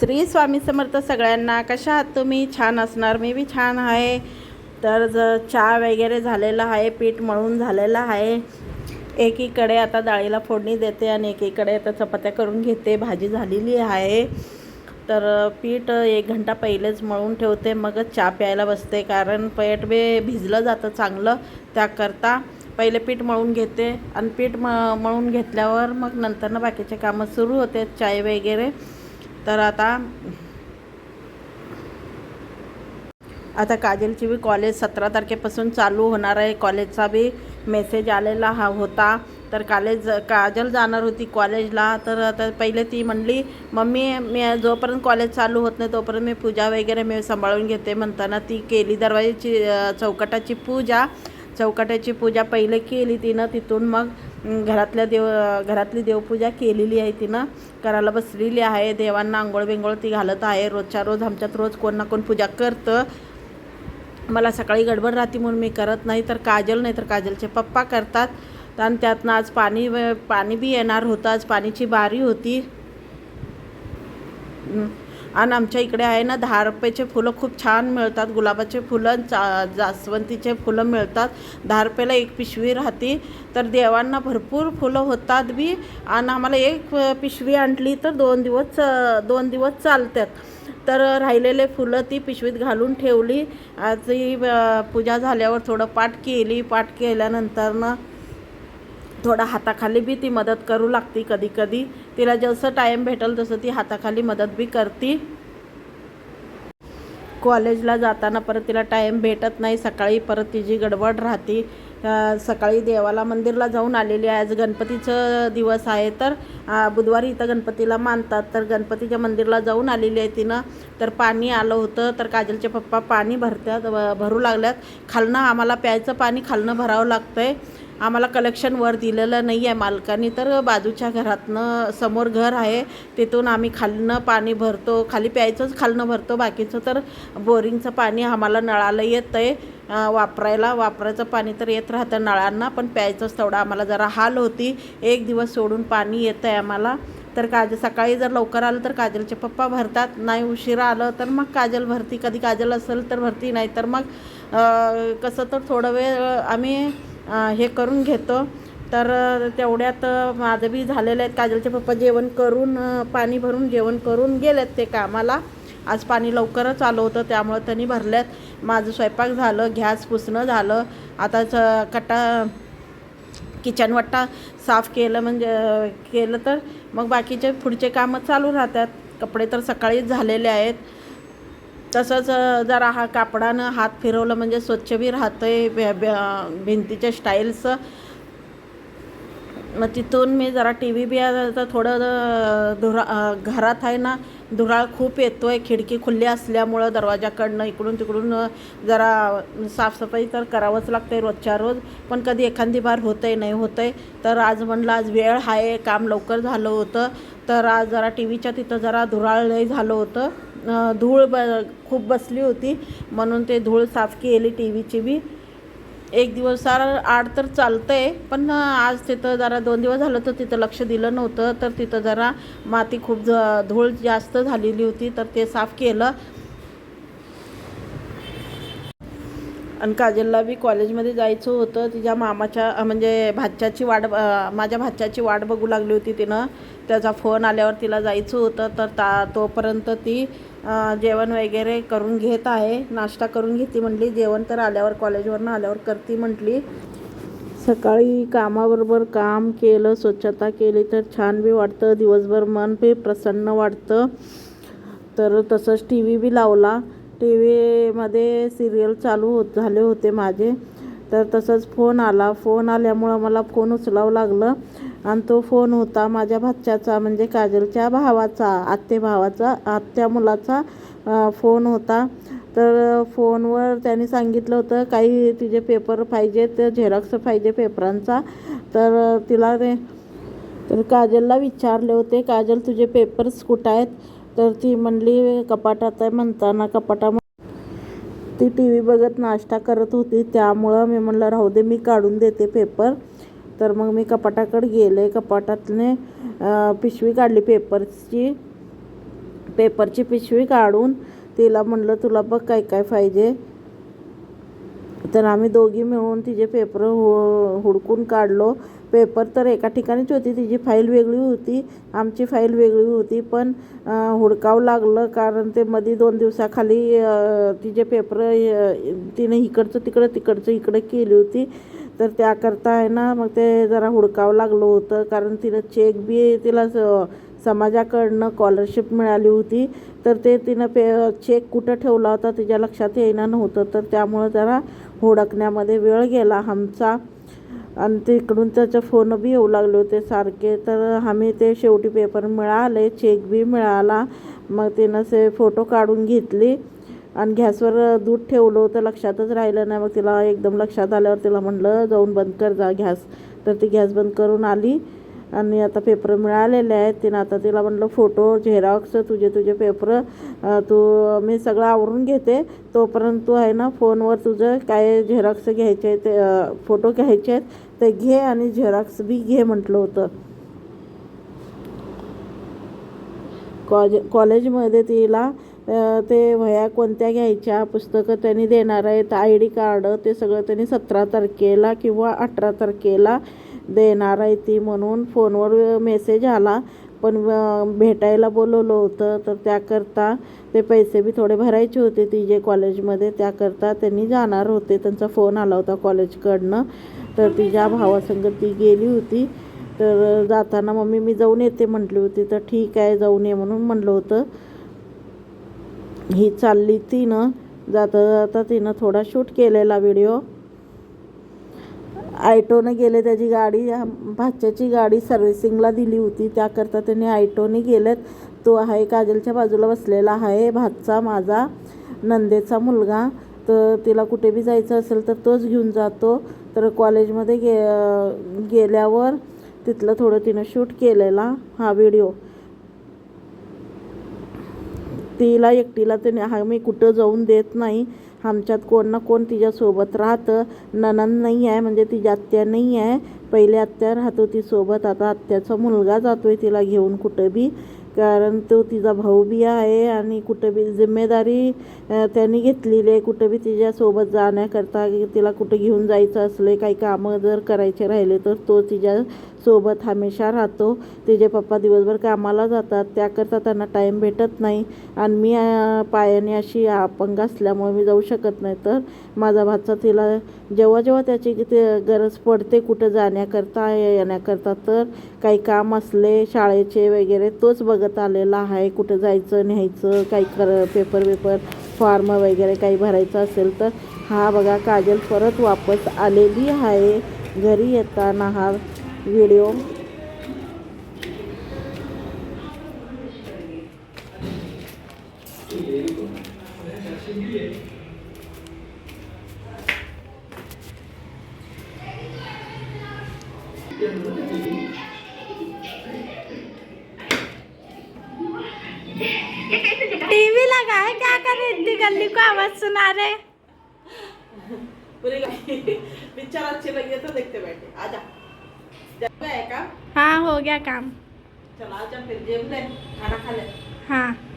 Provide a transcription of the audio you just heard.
श्री स्वामी समर्थ सगळ्यांना कशा आहात तुम्ही? छान असणार मी बी छान आहे. तर ज चहा वगैरे झालेला आहे पीठ मळून झालेलं आहे. एकीकडे आता डाळीला फोडणी देते आणि एकीकडे आता चपात्या करून घेते. भाजी झालेली आहे. तर पीठ एक घंटा पहिलेच मळून ठेवते मगच चहा प्यायला बसते. कारण पेट बे भिजलं जातं चांगलं त्याकरता. पहिले पीठ मळून घेते आणि पीठ म मळून घेतल्यावर मग नंतरनं बाकीचे कामं सुरू होते चाय वगैरे. तर आता आता काजलची बी कॉलेज सतरा तारखेपासून चालू होणार आहे. कॉलेजचा बी मेसेज आलेला हा होता. तर कॉलेज काजल जाणार होती कॉलेजला तर आता पहिले ती म्हणली मम्मी मी जोपर्यंत कॉलेज चालू होत नाही तोपर्यंत मी पूजा वगैरे मी सांभाळून घेते. म्हणताना ती केली दरवाजाची चौकटाची पूजा. चौकटाची पूजा पहिले केली तिनं. तिथून मग घरातल्या देव घरातली देवपूजा केलेली आहे तिनं. करायला बसलेली आहे. देवांना आंघोळ बिंगोळ ती घालत आहे. रोजच्या रोज आमच्यात रोज कोण ना कोण पूजा करतं. मला सकाळी गडबड राहते म्हणून मी करत नाही तर काजल नाही तर काजलचे पप्पा करतात. आणि त्यातनं आज पाणी पाणी बी येणार होतं. आज पाणीची बारी होती. आणि आमच्या इकडे आहे ना दहा रुपयाचे फुलं खूप छान मिळतात. गुलाबाचे फुलं जा जास्वंतीचे फुलं मिळतात. दहा रुपयाला एक पिशवी राहते. तर देवांना भरपूर फुलं होतात बी. आणि आम्हाला एक पिशवी आणली तर दोन दिवस दोन दिवस चालतात. तर राहिलेले फुलं ती पिशवीत घालून ठेवली. ती पूजा झाल्यावर थोडं पाठ केली. पाठ केल्यानंतरनं थोडा हाताखाली बी ती मदत करू लागते कधी कधी. तिला जसं टाईम भेटेल तसं ती हाताखाली मदत बी करते. कॉलेजला जाताना परत तिला टाईम भेटत नाही. सकाळी परत तिची गडबड राहते. सकाळी देवाला मंदिरला जाऊन आलेली आहे. आज गणपतीचं दिवस आहे तर बुधवारी इथं गणपतीला मानतात. तर गणपतीच्या मंदिरला जाऊन आलेली आहे तिनं. तर पाणी आलं होतं. तर काजलचे पप्पा पाणी भरतात भरू लागल्यात. खालनं आम्हाला प्यायचं पाणी खालनं भरावं लागतं आहे आम्हाला कलेक्शन वर दिलेलं नाही आहे मालकाने. तर बाजूच्या घरातनं समोर घर आहे तिथून आम्ही खालनं पाणी भरतो खाली प्यायचंच खालनं भरतो बाकीचं तर बोरिंगचं पाणी आम्हाला नळाला येतं आहे वापरायला वापरायचं पाणी तर येत राहतं नळांना पण प्यायचंच तेवढं आम्हाला जरा हाल होती. एक दिवस सोडून पाणी येतं आहे आम्हाला. तर काजल सकाळी जर लवकर आलं तर काजलचे पप्पा भरतात. नाही उशिरा आलं तर मग काजल भरती. कधी काजल असेल तर भरती नाही तर मग कसं तर थोडं वेळ आम्ही हे करून घेतो. तर तेवढ्यात माझं बी झालेलं आहेत काजलचे पप्पा जेवण करून पाणी भरून जेवण करून गेलेत ते कामाला. आज पाणी लवकरच आलं होतं त्यामुळं त्यांनी भरल्यात माझं स्वयंपाक झालं घॅस पुसणं झालं. आता च- कट्टा किचन वट्टा साफ केलं म्हणजे केलं तर मग बाकीचे पुढचे कामं चालू राहतात. कपडे तर सकाळीच झालेले आहेत. तसंच जरा हा कापडानं हात फिरवलं म्हणजे स्वच्छ बी राहतंय भे- भिंतीच्या स्टाईल्स. मग तिथून मी जरा टी व्ही बी आता थोडं धुरा घरात आहे ना धुराळ खूप येतो आहे खिडकी खुल्ली असल्यामुळं दरवाजाकडनं इकडून तिकडून जरा साफसफाई तर करावंच लागते रोजच्या रोज पण कधी एखादी बार होत आहे नाही होत आहे तर आज म्हणलं आज वेळ आहे काम लवकर झालं होतं तर आज जरा टी व्हीच्या तिथं जरा धुराळ लय झालं होतं. धूळ ब खूप बसली होती. म्हणून ते धूळ साफ केली टी व्हीची बी. एक दिवस आड तर चालतं आहे पण आज तिथं जरा दोन दिवस झालं तर तिथं लक्ष दिलं नव्हतं. तर तिथं जरा माती खूप ज धूळ जास्त झालेली होती तर ते साफ केलं. आणि काजलला बी कॉलेजमध्ये जायचं होतं. तिच्या मामाच्या म्हणजे भाच्याची वाट माझ्या भाच्याची वाट बघू लागली होती तिनं. त्याचा फोन आल्यावर तिला जायचं होतं. तर ता तोपर्यंत ती जेवण वगैरे करून घेत आहे. नाश्ता करून घेते म्हटली. जेवण तर आल्यावर कॉलेजवरनं आल्यावर करते म्हटली. सकाळी कामाबरोबर काम केलं स्वच्छता केली तर छान बी वाटतं. दिवसभर मन बी प्रसन्न वाटतं. तर तसंच टी व्ही बी लावला. टी व्हीमध्ये सिरियल चालू होत झाले होते माझे. तर तसंच फोन आला. फोन आल्यामुळं मला फोन उचलावं लागलं. आणि तो फोन होता माझ्या भाच्याचा म्हणजे काजलच्या भावाचा आत्ते भावाचा आत्या मुलाचा फोन होता. तर फोनवर त्यांनी सांगितलं होतं काही तिचे पेपर पाहिजेत झेरॉक्स पाहिजे पेपरांचा. तर तिला ते तर काजलला विचारले होते काजल तुझे पेपर्स कुठं आहेत? तर ती म्हणली कपाटात आहे म्हणताना कपाटा ती टी व्ही बघत नाश्ता करत होती. त्यामुळं मी म्हणलं राहू दे मी काढून देते पेपर. तर मग मी कपाटाकडे गेले. कपाटातने पिशवी काढली पेपरची. पेपरची पिशवी काढून तिला म्हणलं तुला बघ काय काय पाहिजे. तर आम्ही दोघी मिळून तिचे पेपर हु हुडकून काढलो. पेपर तर एका ठिकाणीच होती. तिची फाईल वेगळी होती. आमची फाईल वेगळी होती. पण हुडकावं लागलं कारण ते मध्ये दोन दिवसाखाली तिचे पेपर तिने इकडचं तिकडं तिकडचं इकडं केली होती. तर त्याकरता आहे ना मग ते जरा हुडकावं लागलं होतं. कारण तिनं चेक बी तिला स- समाजाकडनं स्कॉलरशिप मिळाली होती. तर ते तिनं पे चेक कुठं ठेवला होता तिच्या लक्षात येईना नव्हतं. तर त्यामुळं जरा हुडकण्यामध्ये वेळ गेला आमचा. आणि तिकडून त्याचे फोन बी येऊ लागले होते सारखे. तर आम्ही ते शेवटी पेपर मिळाले चेक बी मिळाला. मग तिनं ते फोटो काढून घेतली. आणि गॅसवर दूध ठेवलं होतं लक्षातच राहिलं नाही. मग तिला एकदम लक्षात आल्यावर तिला म्हणलं जाऊन बंद कर जा गॅस तर ती गॅस बंद करून आली. आणि आता पेपर मिळालेले आहेत. तिनं आता तिला म्हणलं फोटो झेरॉक्स तुझे तुझे पेपर तू मी सगळं आवरून घेते. तोपर्यंत तू आहे ना फोनवर तुझं काय झेरॉक्स घ्यायचे ते फोटो घ्यायचे आहेत ते घे आणि झेरॉक्स बी घे म्हटलं होतं. कॉज कॉलेजमध्ये तिला ते वह्या कोणत्या घ्यायच्या पुस्तकं त्यांनी देणार आहेत आय डी कार्ड ते सगळं त्यांनी सतरा तारखेला किंवा अठरा तारखेला देणार आहे ती म्हणून फोनवर मेसेज आला. पण भेटायला बोलवलं होतं तर त्याकरता ते पैसे बी थोडे भरायचे होते ती जे कॉलेजमध्ये त्याकरता त्यांनी जाणार होते त्यांचा फोन आला होता कॉलेजकडनं. तर तिच्या भावासंगत ती गेली होती तर जाताना मम्मी मी जाऊन येते म्हटली होती. तर ठीक आहे जाऊन ये म्हणून म्हणलं होतं. ही चालली तिनं जाता जाता तिनं थोडा शूट केलेला व्हिडिओ. आयटोने गेले त्याची गाडी भाच्याची गाडी सर्व्हिसिंगला दिली होती. त्याकरता त्याने आयटोने गेलेत. तो आहे काजलच्या बाजूला बसलेला आहे भातचा माझा नंदेचा मुलगा. तर तिला कुठे बी जायचं असेल तर तोच घेऊन जातो. तर कॉलेजमध्ये गे गेल्यावर तिथलं थोडं तिनं शूट केलेला हा व्हिडिओ. तिला एकटीला तिने हा मी कुठं जाऊन देत नाही आमच्यात कोण ना कोण तिच्यासोबत राहतं. ननंद नाही आहे म्हणजे तिची आत्या नाही आहे. पहिले आत्या राहत होती सोबत आता आत्याचा मुलगा जातोय तिला घेऊन कुठं बी. कारण तो तिचा भाऊ बी आहे आणि कुठं बी जिम्मेदारी त्यांनी घेतलेली आहे. कुठं बी तिच्यासोबत जाण्याकरता तिला कुठं घेऊन जायचं असले काही कामं जर करायचे राहिले तर तो तिच्या सोबत हमेशा राहतो. तिचे पप्पा दिवसभर कामाला जातात त्याकरता त्यांना टाईम भेटत नाही. आणि मी पायाने अशी अपंग असल्यामुळे मी जाऊ शकत नाही. तर माझा भाचा तिला जेव्हा जेव्हा त्याची ते गरज पडते कुठं जाण्याकरता येण्याकरता तर काही काम असले शाळेचे वगैरे तोच बघत आलेला आहे. कुठं जायचं न्यायचं काही कर पेपर वेपर फॉर्म वगैरे काही भरायचं असेल तर हा बघा काजल परत वापस आलेली आहे. घरी येताना हा व्हिडिओ टीवी लगा है क्या कर रही इतनी गली को आवाज़ सुना रहे? पूरी पिक्चर अच्छी लगी है तो देखते बैठे, आजा। का? हाँ हो गया काम. चला फिर जेब ले खाना खा ले हाँ.